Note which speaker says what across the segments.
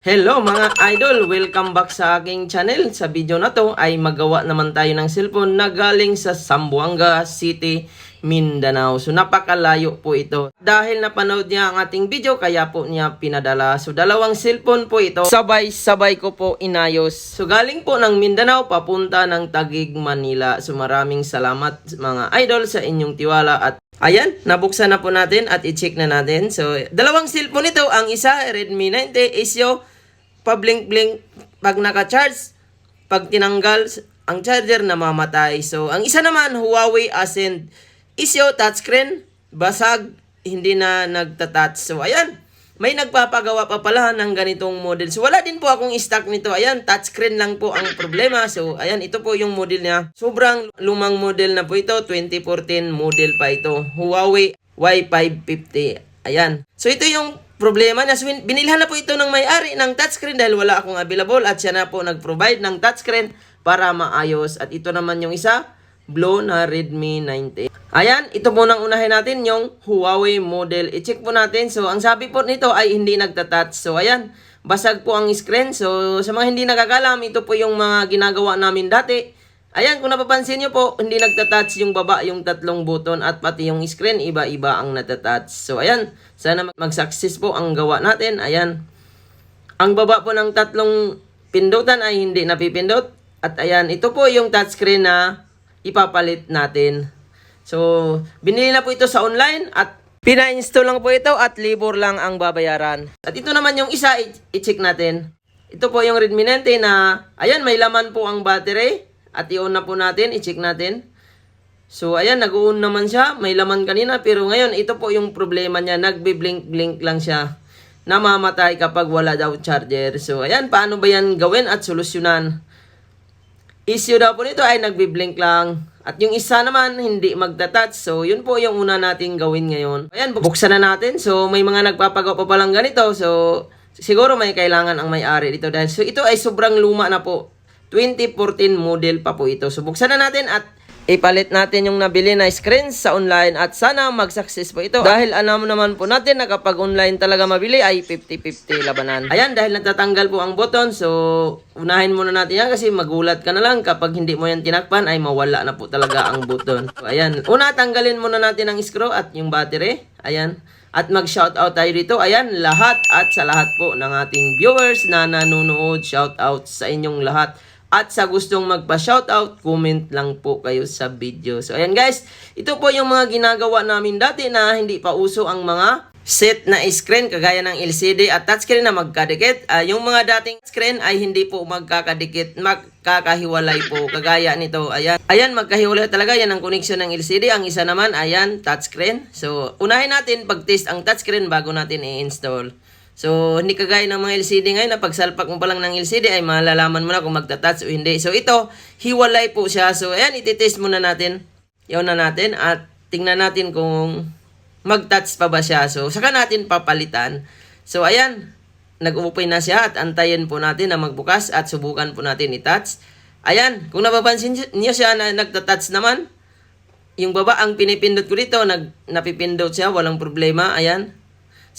Speaker 1: Hello mga idol! Welcome back sa aking channel. Sa video na to ay magawa naman tayo ng cellphone na galing sa Zamboanga City, Mindanao. So napakalayo po ito. Dahil napanood niya ang ating video kaya po niya pinadala. So dalawang cellphone po ito. Sabay-sabay ko po inayos. So galing po ng Mindanao papunta ng Tagig, Manila. So maraming salamat mga idol sa inyong tiwala at Ayan, nabuksan na po natin at i-check na natin. So, dalawang cellphone ito. Ang isa, Redmi 90 Isyo, pa-blink-blink pag naka-charge. Pag tinanggal ang charger, namamatay. So, ang isa naman, Huawei Ascend Isyo, touchscreen, basag, hindi na nagta-touch. So, ayan. May nagpapagawa pa pala ng ganitong model. So, wala din po akong stock nito. Ayan, touchscreen lang po ang problema. So, ayan, ito po yung model niya. Sobrang lumang model na po ito. 2014 model pa ito. Huawei Y550. Ayan. So, ito yung problema bin- binilhan na po ito ng may-ari ng touchscreen dahil wala akong available at siya na po nag-provide ng touchscreen para maayos. At ito naman yung isa, Blow na Redmi 90. Ayan, ito po nang unahin natin yung Huawei model. I-check po natin. So, ang sabi po nito ay hindi nagtatouch. So, ayan, basag po ang screen. So, sa mga hindi nakakalam, ito po yung mga ginagawa namin dati. Ayan, kung napapansin nyo po, hindi nagtatouch yung baba, yung tatlong button at pati yung screen, iba-iba ang natatouch. So, ayan, sana mag- mag-success po ang gawa natin. Ayan, ang baba po ng tatlong pindutan ay hindi napipindot. At ayan, ito po yung touchscreen na ipapalit natin. So, binili na po ito sa online at pina-install lang po ito at libor lang ang babayaran. At ito naman yung isa, i-check natin. Ito po yung Redmi 90 na, ayan, may laman po ang battery. At i-on na po natin, i-check natin. So, ayan, nag-on naman siya. May laman kanina. Pero ngayon, ito po yung problema niya. Nagbi-blink-blink lang siya. Namamatay kapag wala daw charger. So, ayan, paano ba yan gawin at solusyonan? Issue daw po nito ay nagbi-blink lang. At yung isa naman, hindi magta-touch. So, yun po yung una nating gawin ngayon. Ayan, buksan na natin. So, may mga nagpapagawa pa palang ganito. So, siguro may kailangan ang may-ari dito. Dahil, so, ito ay sobrang luma na po. 2014 model pa po ito. So, buksan na natin at ipalit natin yung nabili na screen sa online at sana mag-success po ito. Dahil alam naman po natin na kapag online talaga mabili ay 50-50 labanan. Ayan, dahil natatanggal po ang button, so unahin muna natin yan kasi magulat ka na lang kapag hindi mo yan tinakpan ay mawala na po talaga ang button. So, ayan, una tanggalin muna natin ang screw at yung battery. Ayan. At mag-shoutout tayo dito. Ayan, lahat at sa lahat po ng ating viewers na nanonood, shoutout sa inyong lahat. At sa gustong magpa-shoutout, comment lang po kayo sa video. So, ayan guys, ito po yung mga ginagawa namin dati na hindi pa uso ang mga set na screen kagaya ng LCD at touchscreen na magkadikit. Ah, yung mga dating screen ay hindi po magkakadikit, magkakahiwalay po kagaya nito. Ayan, ayan magkahiwalay talaga yan ang connection ng LCD. Ang isa naman, ayan, touchscreen. So, unahin natin pag-test ang touchscreen bago natin i-install. So, hindi kagaya ng mga LCD ngayon na pagsalpak mo pa lang ng LCD ay malalaman mo na kung magta-touch o hindi. So, ito, hiwalay po siya. So, ayan, ititest muna natin. Yaw na natin at tingnan natin kung mag-touch pa ba siya. So, saka natin papalitan. So, ayan, nag-open na siya at antayin po natin na magbukas at subukan po natin i-touch. Ayan, kung napapansin niyo siya na nagta-touch naman, yung baba ang pinipindot ko dito, nag, napipindot siya, walang problema. Ayan,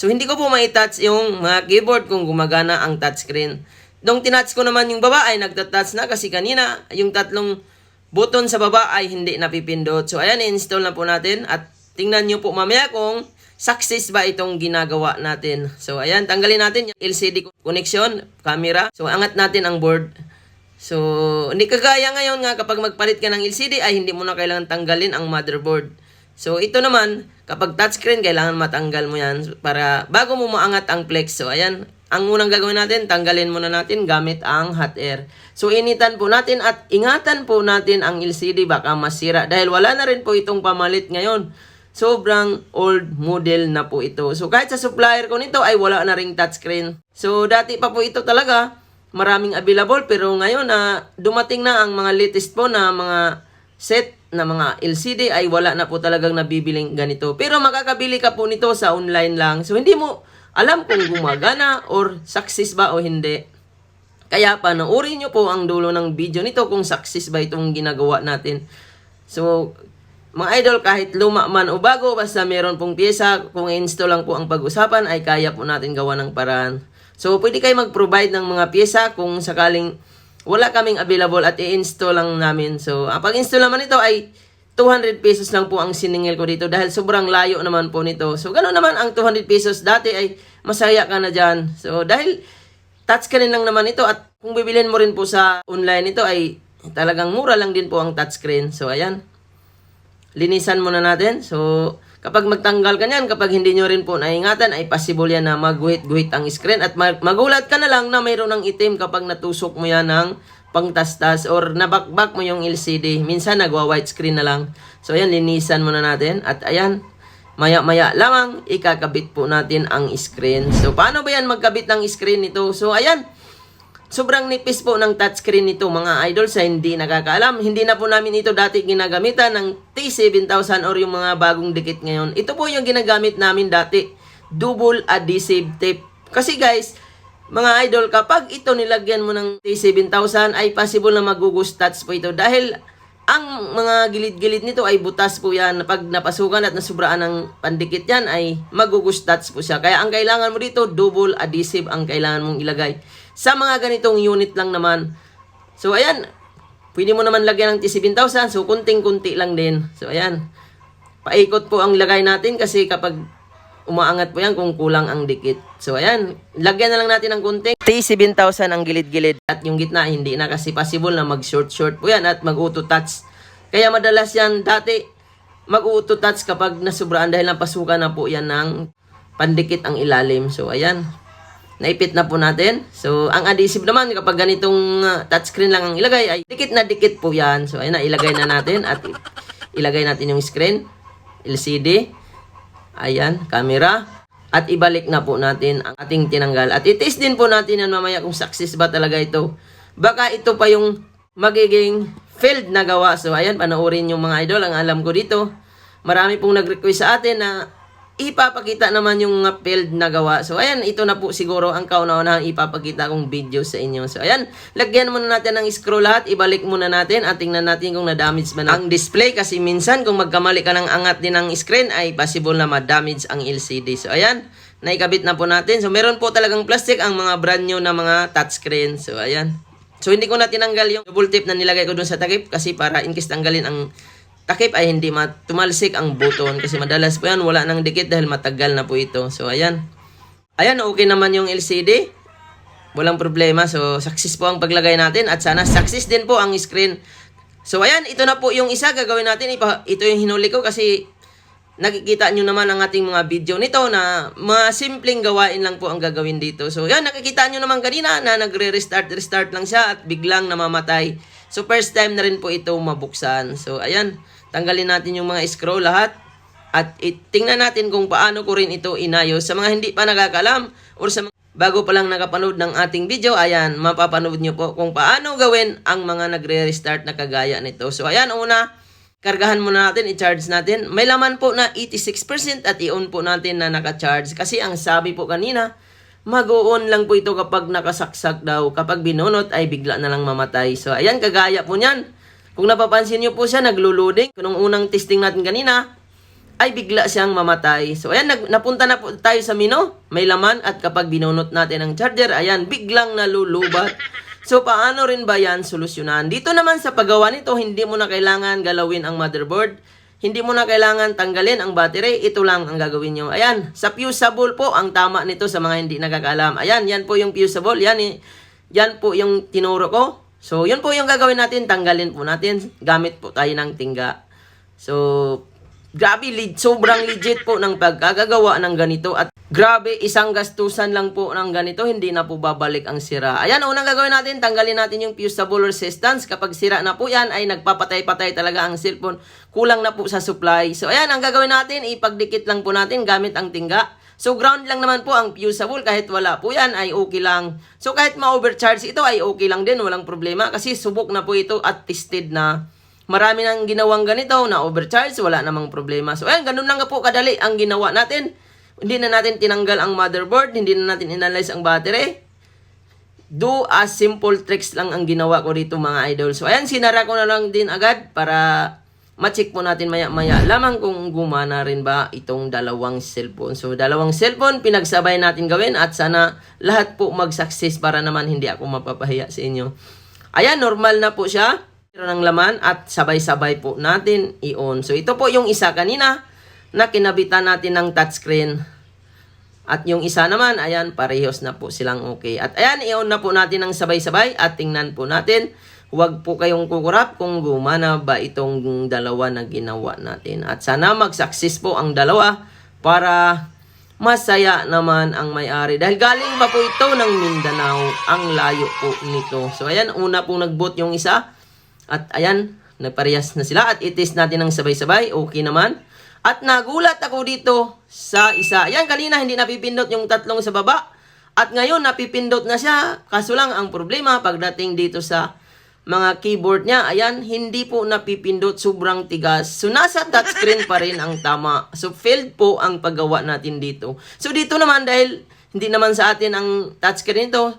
Speaker 1: So, hindi ko po mai-touch yung mga keyboard kung gumagana ang touchscreen. Nung tinouch ko naman yung baba ay nagta-touch na kasi kanina yung tatlong button sa baba ay hindi napipindot. So, ayan, install na po natin at tingnan nyo po mamaya kung success ba itong ginagawa natin. So, ayan, tanggalin natin yung LCD connection, camera. So, angat natin ang board. So, hindi kagaya ngayon nga kapag magpalit ka ng LCD ay hindi mo na kailangan tanggalin ang motherboard. So, ito naman, kapag touchscreen, kailangan matanggal mo yan para bago mo maangat ang flex. So, ayan, ang unang gagawin natin, tanggalin muna natin gamit ang hot air. So, initan po natin at ingatan po natin ang LCD baka masira dahil wala na rin po itong pamalit ngayon. Sobrang old model na po ito. So, kahit sa supplier ko nito ay wala na ring touchscreen. So, dati pa po ito talaga, maraming available pero ngayon na dumating na ang mga latest po na mga set na mga LCD ay wala na po talagang nabibiling ganito. Pero makakabili ka po nito sa online lang. So hindi mo alam kung gumagana or success ba o hindi. Kaya panoorin nyo po ang dulo ng video nito kung success ba itong ginagawa natin. So, mga idol, kahit luma man o bago, basta meron pong pyesa, kung install lang po ang pag-usapan, ay kaya po natin gawa ng paraan. So, pwede kayo mag-provide ng mga pyesa kung sakaling wala kaming available at i-install lang namin. So, ang pag-install naman ito ay 200 pesos lang po ang siningil ko dito dahil sobrang layo naman po nito. So, gano'n naman ang 200 pesos. Dati ay masaya ka na dyan. So, dahil touchscreen lang naman ito at kung bibilhin mo rin po sa online ito ay talagang mura lang din po ang touchscreen. So, ayan. Linisan muna natin. So, kapag magtanggal ka niyan, kapag hindi nyo rin po naingatan, ay possible yan na magguhit-guhit ang screen at mag- magulat ka na lang na mayroon ng itim kapag natusok mo yan ng pangtastas or nabakbak mo yung LCD. Minsan nagwa-white screen na lang. So, ayan, linisan muna natin. At ayan, maya-maya lamang ikakabit po natin ang screen. So, paano ba yan magkabit ng screen nito? So, ayan, Sobrang nipis po ng touchscreen nito mga idol sa hindi nakakaalam. Hindi na po namin ito dati ginagamitan ng T7000 or yung mga bagong dikit ngayon. Ito po yung ginagamit namin dati. Double adhesive tape. Kasi guys, mga idol, kapag ito nilagyan mo ng T7000 ay possible na magugustats po ito. Dahil ang mga gilid-gilid nito ay butas po yan. Pag napasukan at nasubraan ng pandikit yan ay magugustats po siya. Kaya ang kailangan mo dito, double adhesive ang kailangan mong ilagay. Sa mga ganitong unit lang naman. So ayan, pwede mo naman lagyan ng T7000. So kunting-kunti lang din. So ayan, paikot po ang lagay natin kasi kapag umaangat po yan kung kulang ang dikit. So ayan, lagyan na lang natin ng kunting. T7000 ang gilid-gilid at yung gitna hindi na kasi possible na mag-short-short po yan at mag-auto touch. Kaya madalas yan dati mag-auto touch kapag nasubraan dahil napasukan na po yan ng pandikit ang ilalim. So ayan, naipit na po natin. So, ang adhesive naman, kapag ganitong uh, touchscreen lang ang ilagay, ay dikit na dikit po yan. So, ayun na, ilagay na natin at ilagay natin yung screen, LCD, ayan, camera, at ibalik na po natin ang ating tinanggal. At i-test din po natin yan mamaya kung success ba talaga ito. Baka ito pa yung magiging failed na gawa. So, ayan, panoorin yung mga idol. Ang alam ko dito, marami pong nag-request sa atin na ipapakita naman yung failed na gawa. So, ayan, ito na po siguro ang kauna-unahang ipapakita kong video sa inyo. So, ayan, lagyan muna natin ng scroll lahat, ibalik muna natin at tingnan natin kung na-damage ba na ang display kasi minsan kung magkamali ka ng angat din ng screen ay possible na ma-damage ang LCD. So, ayan, naikabit na po natin. So, meron po talagang plastic ang mga brand new na mga touchscreen. So, ayan. So, hindi ko na tinanggal yung double tape na nilagay ko dun sa takip kasi para in case tanggalin ang takip ay hindi matumalsik ang button kasi madalas po yan wala nang dikit dahil matagal na po ito. So ayan. Ayan okay naman yung LCD. Walang problema. So success po ang paglagay natin at sana success din po ang screen. So ayan, ito na po yung isa gagawin natin. Ito yung hinuli ko kasi nakikita nyo naman ang ating mga video nito na mga simpleng gawain lang po ang gagawin dito. So yan, nakikita nyo naman kanina na nagre-restart, restart lang siya at biglang namamatay. So first time na rin po ito mabuksan. So ayan, tanggalin natin yung mga scroll lahat. At tingnan natin kung paano ko rin ito inayos. Sa mga hindi pa nakakalam or sa mga bago pa lang nakapanood ng ating video, ayan, mapapanood nyo po kung paano gawin ang mga nagre-restart na kagaya nito. So ayan, una, kargahan muna natin, i-charge natin. May laman po na 86% at i-on po natin na naka-charge. Kasi ang sabi po kanina, mag-on lang po ito kapag nakasaksak daw. Kapag binunot ay bigla na lang mamatay. So ayan, kagaya po niyan. Kung napapansin nyo po siya, naglo-loading. Kung unang testing natin kanina, ay bigla siyang mamatay. So ayan, nag, napunta na po tayo sa mino. May laman at kapag binunot natin ang charger, ayan, biglang nalulubat. So paano rin ba yan solusyonan? Dito naman sa paggawa nito, hindi mo na kailangan galawin ang motherboard. Hindi mo na kailangan tanggalin ang battery. Ito lang ang gagawin nyo. Ayan, sa fusible po ang tama nito sa mga hindi nakakaalam. Ayan, yan po yung fusible. Yan, yan po yung tinuro ko. So, yun po yung gagawin natin. Tanggalin po natin. Gamit po tayo ng tingga. So, Grabe, le- sobrang legit po ng pagkagagawa ng ganito at grabe, isang gastusan lang po ng ganito, hindi na po babalik ang sira. Ayan, unang gagawin natin, tanggalin natin yung fusible resistance. Kapag sira na po yan, ay nagpapatay-patay talaga ang cellphone. Kulang na po sa supply. So, ayan, ang gagawin natin, ipagdikit lang po natin gamit ang tingga. So, ground lang naman po ang fusible. Kahit wala po yan, ay okay lang. So, kahit ma-overcharge ito, ay okay lang din. Walang problema. Kasi subok na po ito at tested na. Marami nang ginawang ganito na overcharge, wala namang problema. So, ayan, ganun lang po kadali ang ginawa natin. Hindi na natin tinanggal ang motherboard, hindi na natin inalyze ang battery. Do a simple tricks lang ang ginawa ko dito mga idol. So, ayan, sinara ko na lang din agad para ma-check po natin maya-maya lamang kung gumana rin ba itong dalawang cellphone. So, dalawang cellphone, pinagsabay natin gawin at sana lahat po mag-success para naman hindi ako mapapahiya sa inyo. Ayan, normal na po siya. Meron ng laman at sabay-sabay po natin i-on. So, ito po yung isa kanina na kinabitan natin ng touchscreen. At yung isa naman, ayan, parehos na po silang okay. At ayan, i-on na po natin ng sabay-sabay at tingnan po natin. Huwag po kayong kukurap kung gumana ba itong dalawa na ginawa natin. At sana mag-success po ang dalawa para masaya naman ang may-ari. Dahil galing pa po ito ng Mindanao, ang layo po nito. So ayan, una pong nag-boot yung isa. At ayan, nagparehas na sila. At itis natin ng sabay-sabay, okay naman. At nagulat ako dito sa isa. Ayan, kanina hindi napipindot yung tatlong sa baba. At ngayon, napipindot na siya. Kaso lang, ang problema, pagdating dito sa mga keyboard niya, ayan, hindi po napipindot, sobrang tigas. So, nasa touchscreen pa rin ang tama. So, failed po ang paggawa natin dito. So, dito naman, dahil hindi naman sa atin ang touchscreen ito,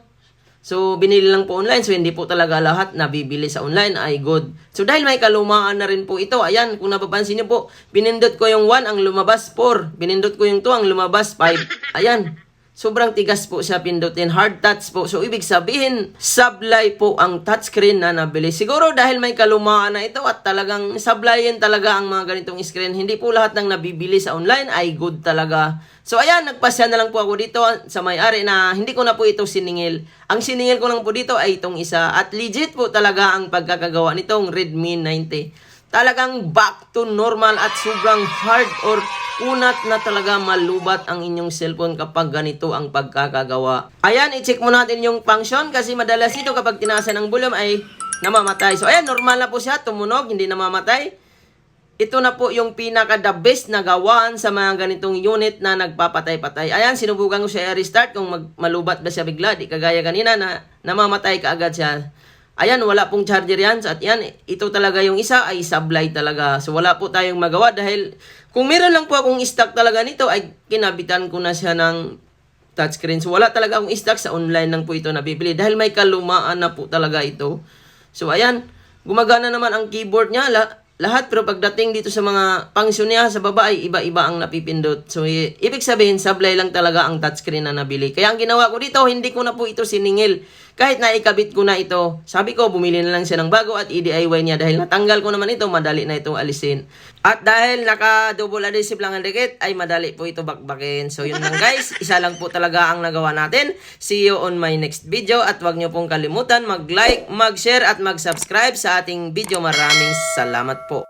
Speaker 1: So, binili lang po online. So, hindi po talaga lahat na bibili sa online ay good. So, dahil may kalumaan na rin po ito. Ayan, kung napapansin niyo po, pinindot ko yung 1, ang lumabas 4. Pinindot ko yung 2, ang lumabas 5. Ayan. Sobrang tigas po siya pindutin. Hard touch po. So, ibig sabihin, sablay po ang touchscreen na nabili. Siguro dahil may kalumaan na ito at talagang sablayin talaga ang mga ganitong screen. Hindi po lahat ng nabibili sa online ay good talaga. So, ayan, nagpasya na lang po ako dito sa may-ari na hindi ko na po ito siningil. Ang siningil ko lang po dito ay itong isa. At legit po talaga ang pagkakagawa nitong Redmi 90. Talagang back to normal at sobrang hard or kunat na talaga malubat ang inyong cellphone kapag ganito ang pagkakagawa. Ayan, i-check mo natin yung function kasi madalas ito kapag tinasan ng volume ay namamatay. So, ayan, normal na po siya, tumunog, hindi namamatay. Ito na po yung pinaka the best na gawaan sa mga ganitong unit na nagpapatay-patay. Ayan, sinubukan ko siya i-restart kung mag malubat ba siya bigla. Di kagaya kanina na namamatay ka agad siya. Ayan, wala pong charger yan. At yan, ito talaga yung isa ay sablay talaga. So wala po tayong magawa dahil kung meron lang po akong stock talaga nito ay kinabitan ko na siya ng touchscreen. So wala talaga akong stock sa online lang po ito nabibili dahil may kalumaan na po talaga ito. So ayan, gumagana naman ang keyboard niya. La- lahat pero pagdating dito sa mga function niya sa baba ay iba-iba ang napipindot. So ibig sabihin sablay lang talaga ang touchscreen na nabili. Kaya ang ginawa ko dito, hindi ko na po ito siningil. Kahit na ikabit ko na ito, sabi ko bumili na lang siya ng bago at i-DIY niya dahil natanggal ko naman ito, madali na itong alisin. At dahil naka-double adhesive lang ang dikit, ay madali po ito bakbakin. So yun lang guys, isa lang po talaga ang nagawa natin. See you on my next video at wag niyo pong kalimutan mag-like, mag-share at mag-subscribe sa ating video. Maraming salamat po.